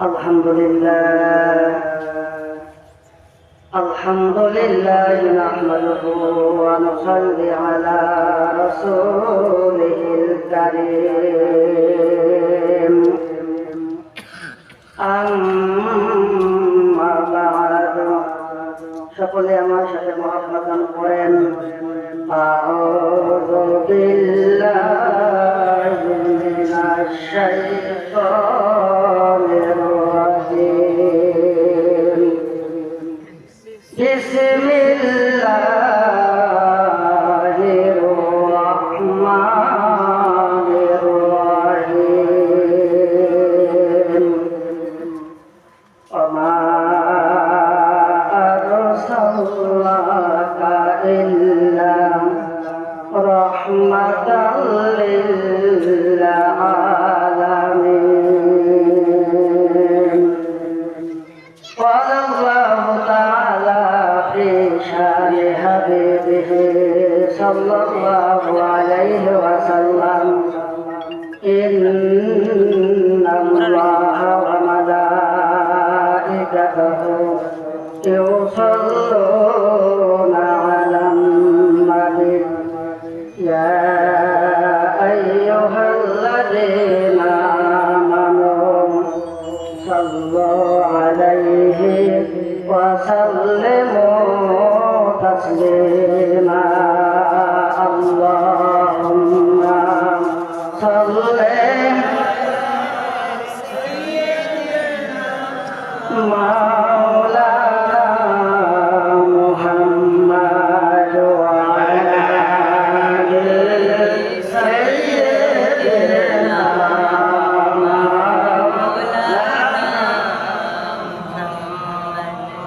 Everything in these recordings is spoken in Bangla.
الحمد لله الحمد لله نحمده ونصلي على رسوله الكريم أما بعد সকলে আমার সাথে মহাপ্রদান করেন أعوذ بالله من الشيطان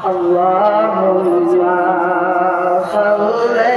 اللهم صل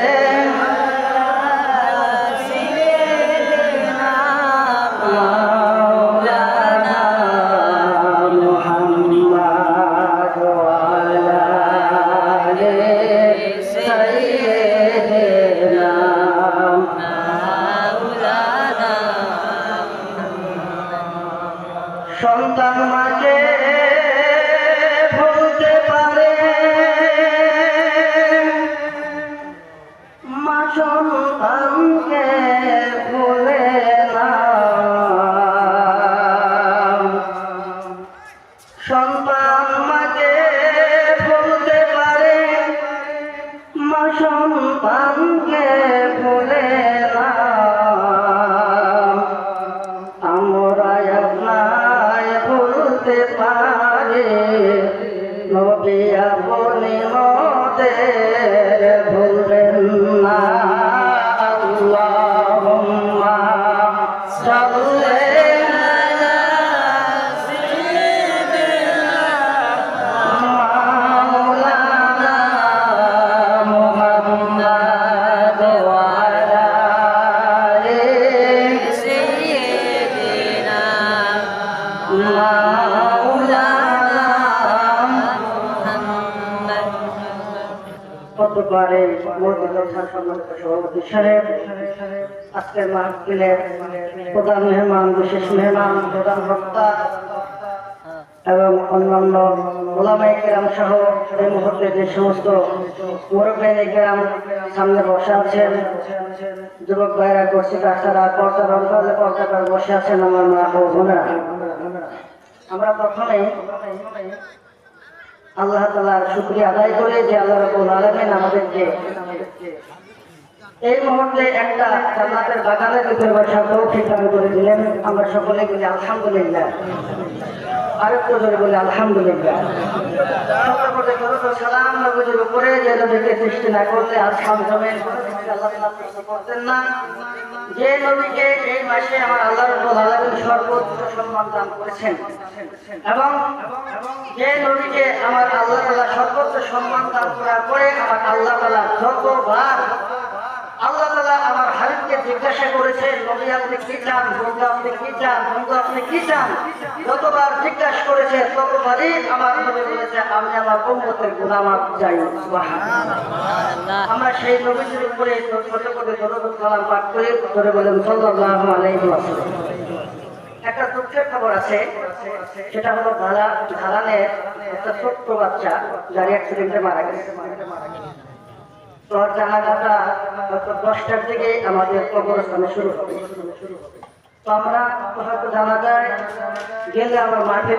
এবং অন্যান্য ওলামাই কেরাম সহ এই মুহূর্তে যে সমস্ত মুরব্বাই কেরাম সামনে বসে আছেন, যুবক ভাইরা করছি তাছাড়া পর্দার অন্তরে পর্দার বসে আছেন আমার মা আমরা প্রথমে আল্লাহ তালার শুক্রিয়া আদায় করে যে আল্লাহ রবুল আলমেন আমাদেরকে এই মুহূর্তে একটা জান্নাতের বাগানের ভিতরে তৌফিক দান করে দিলেন। আমরা সকলে বলি আলহামদুলিল্লাহ। আরেকটু জোরে বলি আলহামদুলিল্লাহ। আমার আল্লাহ সর্বোচ্চ সম্মান দান করেছেন এবং যে নবীকে আমার আল্লাহ তাআলা সর্বোচ্চ সম্মান দান করার পরে আমার আল্লাহ যতবার আল্লাহ তাআলা আমার হাবিবকে জিজ্ঞাসা করেছে নবী আপনি কি চান বন্ধু আপনি কি চান বন্ধু আপনি কি চান? যতবার জিজ্ঞাসা করেছে ততবারই আমার নবী বলেছে আমি আমার উম্মতের গুনামাত চাই। আমরা সেই নবীজির উপরে ছোট করে দরুদ সালাম পাঠ করে ধরে বলেন সাল্লাল্লাহু আলাইহি ওয়াসাল্লাম। একটা দুঃখের খবর আছে সেটা হলো ধারা ধারানের একটা ছোট্ট বাচ্চা গাড়ি অ্যাক্সিডেন্টে মারা গেছে। তো দশটার দিকে আমাদের কবরস্থানে শুরু হবে। তো আমরা জানা যায়, গেলে আমার মাঠে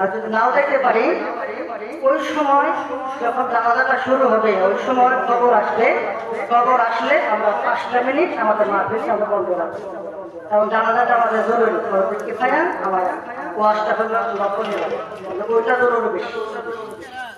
আর যদি নাও দেখতে পারি, ওই সময় যখন জানাজাটা শুরু হবে, ওই সময় খবর আসবে খবর আসলে আমরা পাঁচটা মিনিট আমাদের মাঠে আমরা বন্ধ রাখব। জানাজাটা আমাদের জরুরি। কি পাই আমার ওয়াশটা ওইটা জরুরি বেশি।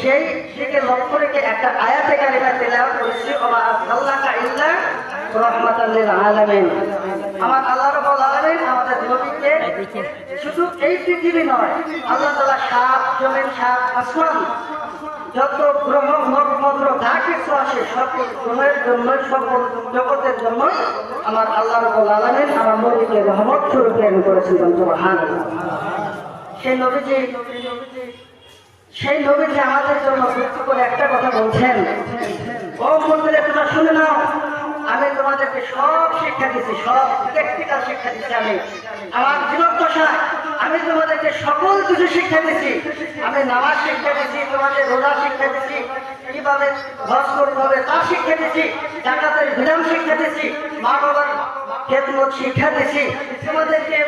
সেই দিকে লক্ষ্য রেখে একটা আয়াতে কারিমা তেলাওয়াত করেছি আমার আল্লাহ রাব্বুল আমাদের নবীকে শুধু এই পৃথিবী নয়, আল্লাহ তাআলা সাত জমিন, সাত আসমান, যত গ্রহ, নক্ষত্র, যা কিছু আছে সকল গ্রহের জন্য, সকল জগতের জন্য আমার আল্লাহ রাব্বুল আলামিন আমার নবীকে রহমত স্বরূপ প্রেরণ সুবহানাল্লাহ। সেই নবীজি সেই নবীজি আমাদের জন্য দুঃখ করে একটা কথা বলছেন, ও মন্দিরে, তোমরা শুনে নাও, আমি তোমাদেরকে সব শিক্ষা দিচ্ছি সব প্র্যাকটিক্যাল শিক্ষা দিচ্ছি আমি। আমার জীবদ্দশায় আমি তোমাদেরকে সকল কিছু শিক্ষা দিচ্ছি আমি নামাজ শিক্ষা দিচ্ছি তোমাদের রোজা শিক্ষা দিচ্ছি কীভাবে হজ করতে হবে তা শিক্ষা দিচ্ছি জাকাতের বিধান শিক্ষা দিচ্ছি মা বাবার খেদমত শিক্ষা দিচ্ছি তোমাদেরকে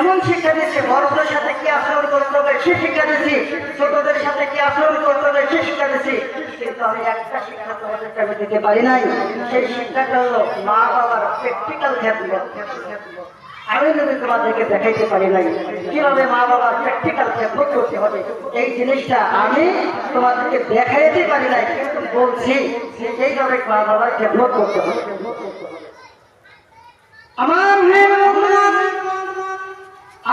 এমন শিক্ষা দিচ্ছে, বড়দের সাথে কি আচরণ করতে হবে? সে শিক্ষা দিচ্ছি, ছোটদের সাথে কি আচরণ করতে হবে? সে শিক্ষা দিচ্ছি। কিন্তু আমি একটা শিক্ষা দিতে পারি নাই। সেই শিক্ষাটা হলো মা বাবার প্র্যাকটিক্যাল আমি যদি তোমাদেরকে দেখাইতে পারি নাই, কীভাবে মা বাবার প্র্যাকটিক্যাল করতে হবে? এই জিনিসটা আমি তোমাদেরকে দেখাইতে পারি নাই বলছি এইভাবে মা বাবার ক্ষেত্র করতে হবে। আমার বন্ধুরা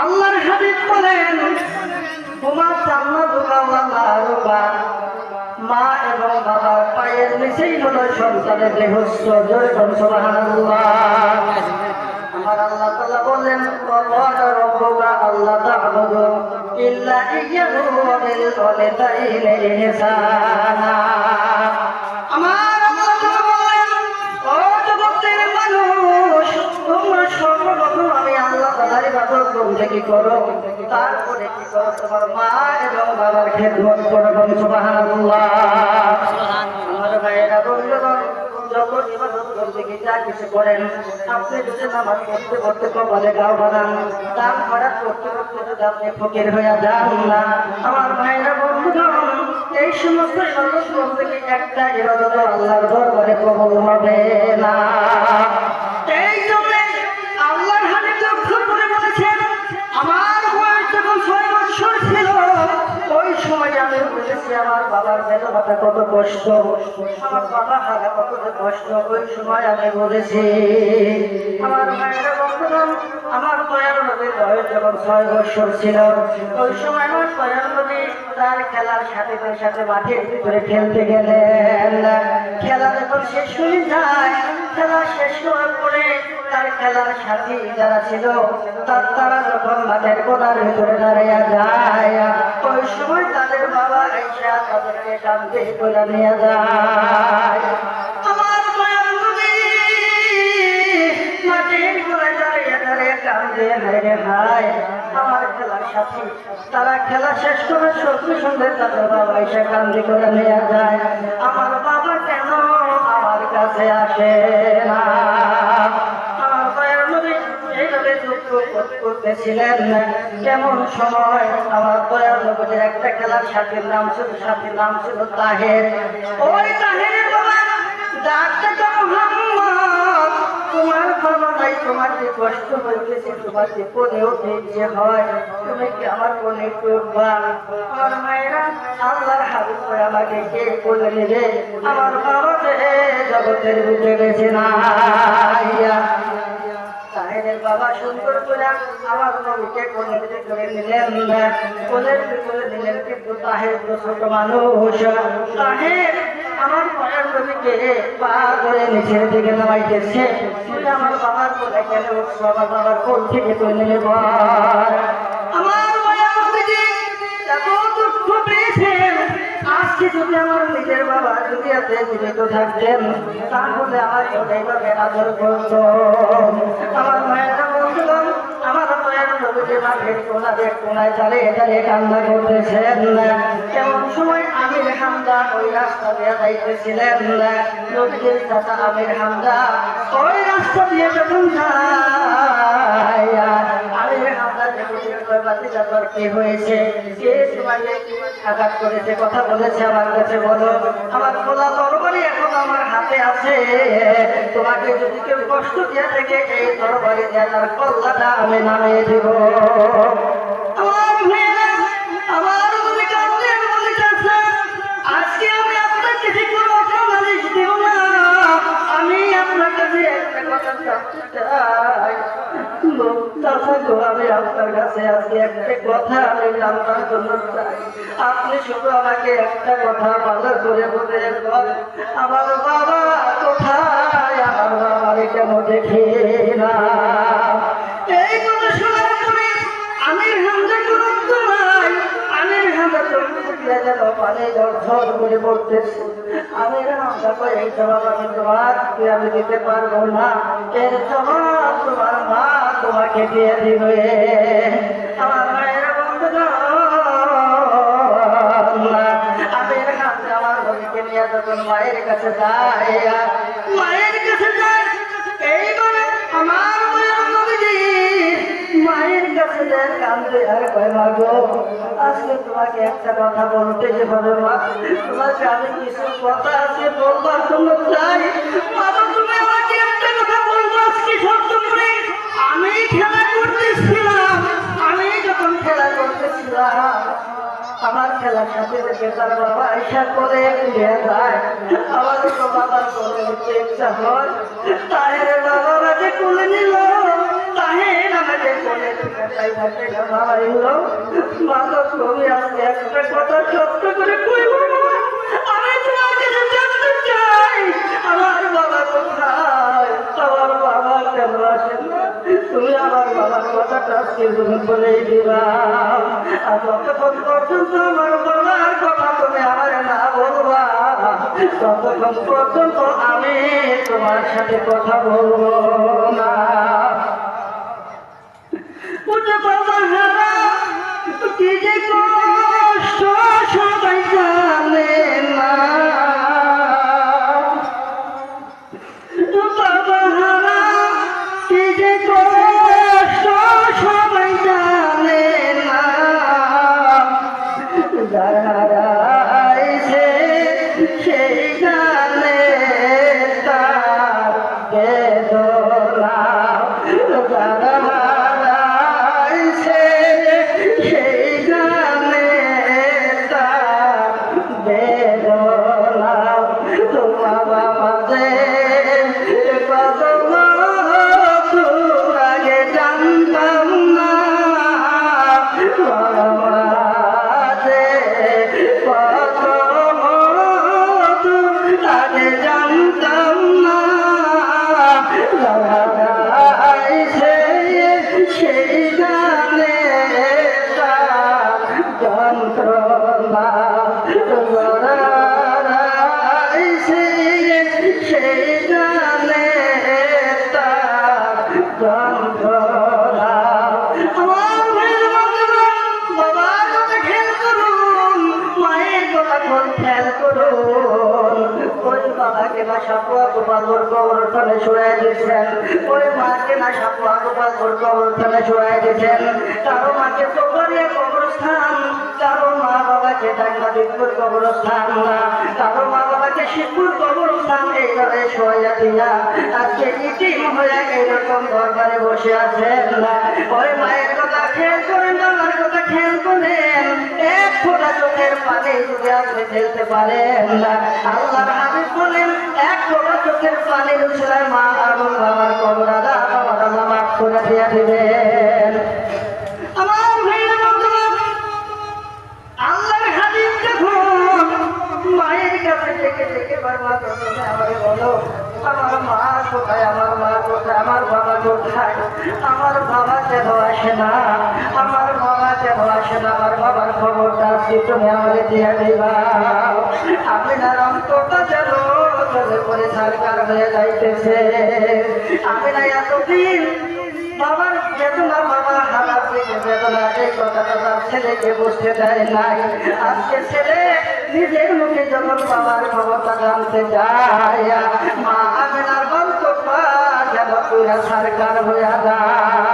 আল্লাহর হাবিব বলেন, তোমার জান্নাত মা এবং বাবার পায়ের নিচেই হলো সন্তানের দেহস্য জোরে কোন সুবহানাল্লাহ। আমার আল্লাহ তাআলা বলেন, ওয়া রব্বুকা আল্লাহ তা'বুদু ইল্লা ইয়্যাহু ওয়া ওয়ালিদাইনি ইহসানা। আমার করতে করো, তারপরে কি করো? তোমার মা এবং বাবার খেদমত করো সুবহানাল্লাহ। আমার ভাইয়েরা, বন্ধুগণ, যখন ইবাদত করতে গিয়ে যা কিছু করেন, আপনি পড়তে পড়তে কপালে গাও বানান দান করতে করতে ফকির হয়ে যান না, আমার ভাইয়েরা, বন্ধুগণ, এই সমস্ত ইবাদত করতে একটা ইবাদত আল্লাহর দরবারে কবল হবে না। আমি আমার কত কষ্ট, আমার কত কষ্ট, ওই সময় আমি বুঝেছি আমার আমার যখন ছয় ছিল, ওই সময় আমার তার খেলার সাথে ভিতরে খেলতে গেলেন। খেলা যখন শেষ হয়ে যায়, খেলা শেষ হওয়ার পরে তার খেলার সাথী ছিল, তার যখন মাঠের যায়, ওই সময় তাদের বাবা যায়। তারা খেলা শেষ করে সত্যি সন্ধ্যে তাদের বাবা এসে কান্দি করে নিয়ে যায়। আমার বাবা কেন আমার কাছে আসে না আমার দয়াল নবী এইভাবে দুঃখ কেমন সময়? আমার দয়াল নবীর একটা খেলার সাথীর নাম ছিল সাথীর নাম ছিল তাহের। ওই তাহেরের বাবা, ডাকতে তো মোহাম্মদ। তোমার বাবা নাই, তোমার যে কষ্ট হইতেছে, তোমার যে কোনে উঠে যে হয়, তুমি কি আমার কোনে করবা আমার মায়েরা আল্লাহর হাবিব করে আমাকে কে কোলে নেবে? আমার বাবা যে জগতের বুঝে গেছে না বাবা সুন্দর করে আমার নবীকে পিঠে করে নিলেন কোলের ভিতরে নিলেন কিন্তু তাহের তো ছোট মানুষ। তাহের আমার মায়ের নবীকে পা করে নিচের দিকে নামাইতেছে। আমার বাবার কোলে কেন আমার বাবার কোল থেকে তুই নেমে আজকে যদি আমার নিজের বাবা যদি এতে জীবিত থাকতেন, তাহলে আমার এইভাবে আদর করত। আমার মায়েরা বলছিলাম, আমার মায়ের নবীজি মাঠের কোনায় কোনায় দাঁড়িয়ে দাঁড়িয়ে কান্না করতেছেন এমন সময় আমির হামদা ওই রাস্তা দিয়ে যাইতেছিলেন নবীজির চাচা আমির হামদা ওই রাস্তা দিয়ে যখন যায় যখন বাতি যাবার কি হয়েছে? করেছে? কথা বলেছে আমার কাছে, বলো। আমার খোলা তরবারি এখন আমার হাতে আছে। তোমাকে যদি কেউ কষ্ট দেওয়া থেকে এই তরবারি দিয়ে তার কল্লাটা আমি নামিয়ে দিব। আপনার কাছে আজকে একটা কথা আমি জানবার জন্য চাই। আপনি শুধু আমাকে একটা কথা ভালো করে বলে আমার বাবা কোথায়, আমার বাবারে কেন দেখি না? এই কথা শোনার পরে আমির হামজা কোনো আমির হামজা চোখ যেন পানি ঝরঝর করে পড়তেছে। আমি আমি দিতে পারব না? এর জবাব তোমার মা তোমাকে দিয়ে দিবে। আমার নিয়ে মায়ের কাছে যায় মায়ের আমি করে খেলা করতেছিলাম যখন খেলা করতেছিলাম আমার খেলার সাথে তার বাবা, আইসা করে আমার তো বাবার উঠতে ইচ্ছা হয় তাহের বাবা নিল। তাহের আমাকে কোলে থেকে তাই থাকে ভাবাইল মাতো তুমি আজকে একটা কথা সত্য করে কইব আমি তোমার কাছে জানতে চাই কেন না? না আমি তোমার সাথে কথা বলব না। ওটা বাবা হারা গোপালপুর কবরস্থানে শুয়ে দিয়েছেন ওই মাকে কবরস্থানে। কারও মা বাবাকে ডাঙ্গাদিপুর কবরস্থান কবরস্থান এইভাবে শুয়ে দিয়া আজকে ইটিম হয়ে এইরকম দরবারে বসে আছেন না। ওই মায়ের ফোঁটা চোখের পানি ফেলতে পারেন না। সকলে এক ফোঁটা চোখের পানি মা এবং বাবার কবর আদা বাবা আল্লাহ করে দিয়ে দিবেন। আমারে মা কোথায় আমার মা কোথায় আমার আমার বাবা কেন আসে না আমার বাবা কেন আসে না আমার বাবার খবরটা আজকে তুমি আমারে দিয়ে দিবা আমি না অন্তটা যেন চলে করে সরকার হয়ে যাইতেছে আমি না এতদিন বাবার বেদনা বাবা থেকে বেদনা এই কথাটা তার ছেলেকে বুঝতে দেয় নাই আজকে ছেলে নিজের মুখে যখন বাবার ক্ষমতা জানতে যায় মা আমিনার পা যেন পুরা সরকার হইয়া যায়।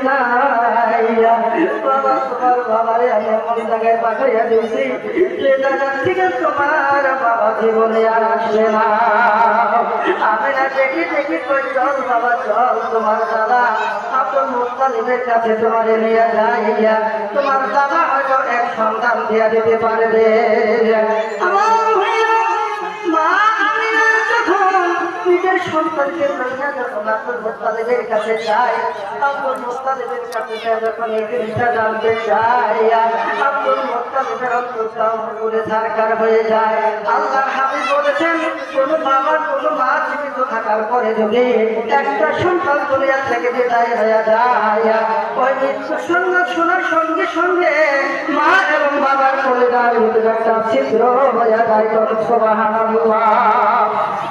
বুঝতে দেই না বাবা তোমার বাবারে আমি এমন জায়গায় পাঠাইয়া দিয়েছি যে জায়গা থেকে তোমার বাবা জীবনে তোমার দাদা হয়তো এক সন্তান দিয়া দিতে পারবে আমার নিজের সন্তানকে লইয়া যখন আব্দুল মুস্তালিমের কাছে যাই আব্দুল মুস্তালিমের কাছে যায় যখন এই জিনিসটা জানতে চাই আব্দুল মুস্তালিমের অন্তরটা করে সরকার হয়ে যায়। আল্লাহ হাবিব বলেছেন, কোন বাবা, কোন মা জীবিত থাকার পরে যদি একটা সন্তান দুনিয়া থেকে বিদায় হয়ে যায় ওই মৃত্যু সংবাদ শোনার সঙ্গে সঙ্গে মা এবং বাবার পরিবার ভিতরে একটা ছিদ্র হয়ে যায় সোবাহান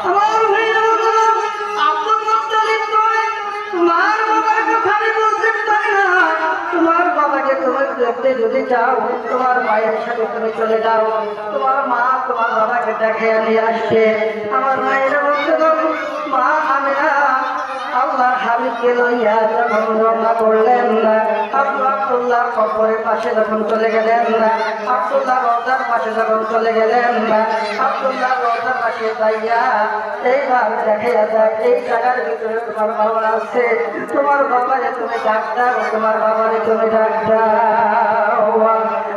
আমার দেখতে যদি চাও, তোমার মায়ের সাথে তুমি চলে যাও। তোমার মা তোমার বাবাকে দেখে নিয়ে আসছে আমার মায়ের মধ্যে মা আমি না। আল্লাহ হাবিবকে লইয়া যখন রওনা করলেন আব্দু আব্দুল্লাহ কবরের পাশে যখন চলে গেলেন না, আব্দুল্লাহ রওজার পাশে যখন চলে গেলেন না, আব্দুল্লাহ রওজার পাশে যাইয়া এইবার দেখে যায়, এই জায়গার ভিতরে তোমার বাবা আছে। তোমার বাবারে তুমি ডাক্তার তোমার বাবারে তুমি ডাক্তার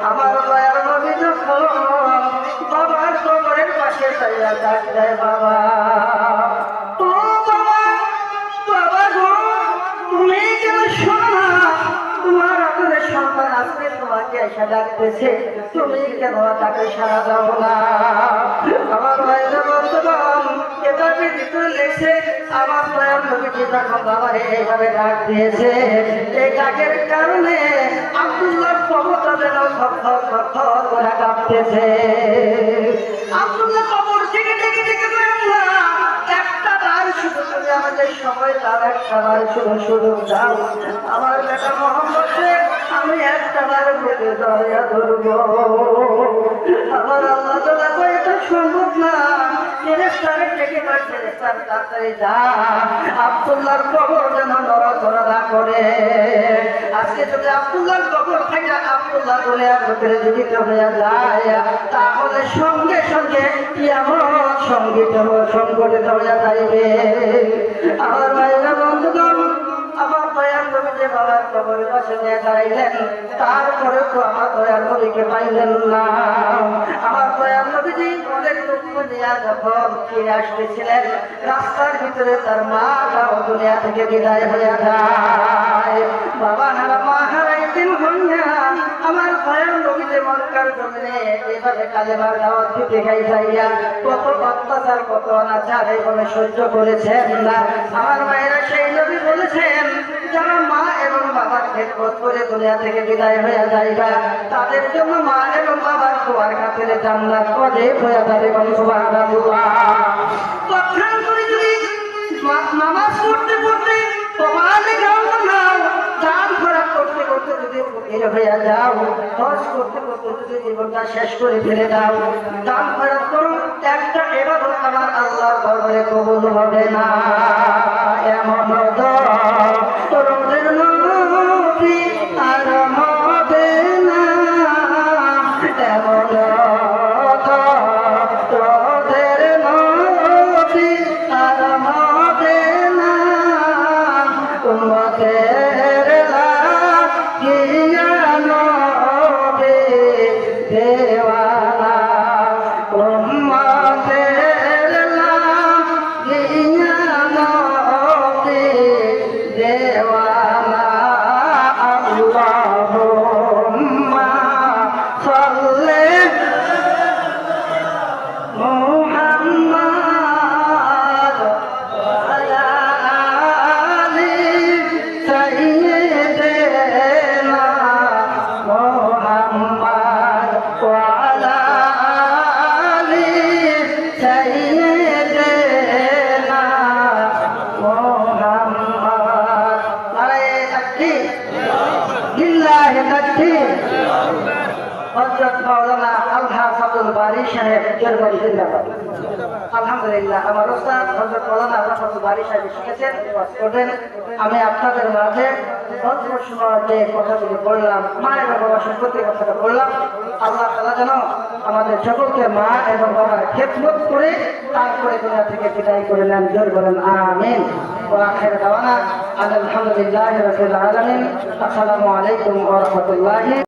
আমার দয়ার নবী যখন বাবার কবরের পাশে যাইয়া ডাক দেয় বাবা। এসে ডাকতেছে তুমি কেন তাকে সারা দাও না? আমার ভাইরা লেখছে আমার এইভাবে ডাক দিয়েছে। এই ডাকের কারণে একটা আমাদের সবাই তার একটা শুধু শুধু যাও আমার বেটা মোহাম্মদকে আমি একটা বার বলে দয়া ধরবো। আমার আল্লাহ তালা কই এটা সম্ভব না। আজকে যদি আব্দুল্লাহর কবর থেকে আব্দুল্লাহ যায়, তাহলে সঙ্গে সঙ্গে এমন সংগীত সংগঠিত হয়ে যাইবে। আমার ভাইরা, বন্ধুগণ দয়াল নবী যে বাবার কবরের পাশে নিয়ে তারপরে তো আমার দয়াল নবীকে পাইলেন না। আমার দয়াল নবীজি অনেক দুঃখ নিয়ে যখন ফিরে আসতেছিলেন, রাস্তার ভিতরে তার মা বাবা দুনিয়া থেকে বিদায় হয়ে যায়। বাবা মা হারাইতে স্বাধীন হইয়া আমার ভয়ের নবীতে মক্কার জমিনে এভাবে কালেমার দাওয়াত দিতে গাই যাইয়া কত অত্যাচার, কত অনাচার এইভাবে সহ্য করেছেন না। আমার মায়েরা সেই নবী বলেছেন, যারা মা এবং বাবার খেদমত করে দুনিয়া থেকে বিদায় হয়ে যাইবা, তাদের জন্য মা এবং বাবার দোয়ার খাতিরে জান্নাত পদে হয়ে যাবে এবং সুবহানাল্লাহ। কথা করে যদি মা- নামাজ পড়তে পড়তে কপালে করতে যদি ফকির হইয়া যাও, হজ করতে করতে যদি জীবনটা শেষ করে ফেলে দাও, দান খরচ করুন, একটা আমার হবে না। এমন তোদের সাহেব জেরবাড়ি জিন্দাবাদ আলহামদুলিল্লাহ আমার ওস্তাদ হযরত মাওলানা আলহাজ আব্দুল বারী সাহেব শিখেছেন ওয়াজ করবেন আমি আপনাদের মাঝে অল্প সময় যে কথাগুলি বললাম মা এবং বাবার সম্পত্তি কথাটা বললাম আল্লাহ তালা যেন আমাদের সকলকে মা এবং বাবার খেদমত করে তারপরে দুনিয়া থেকে বিদায় করে নেন জোর বলেন আমিন وآخر دعوانا أن الحمد لله رب العالمين السلام عليكم ورحمة الله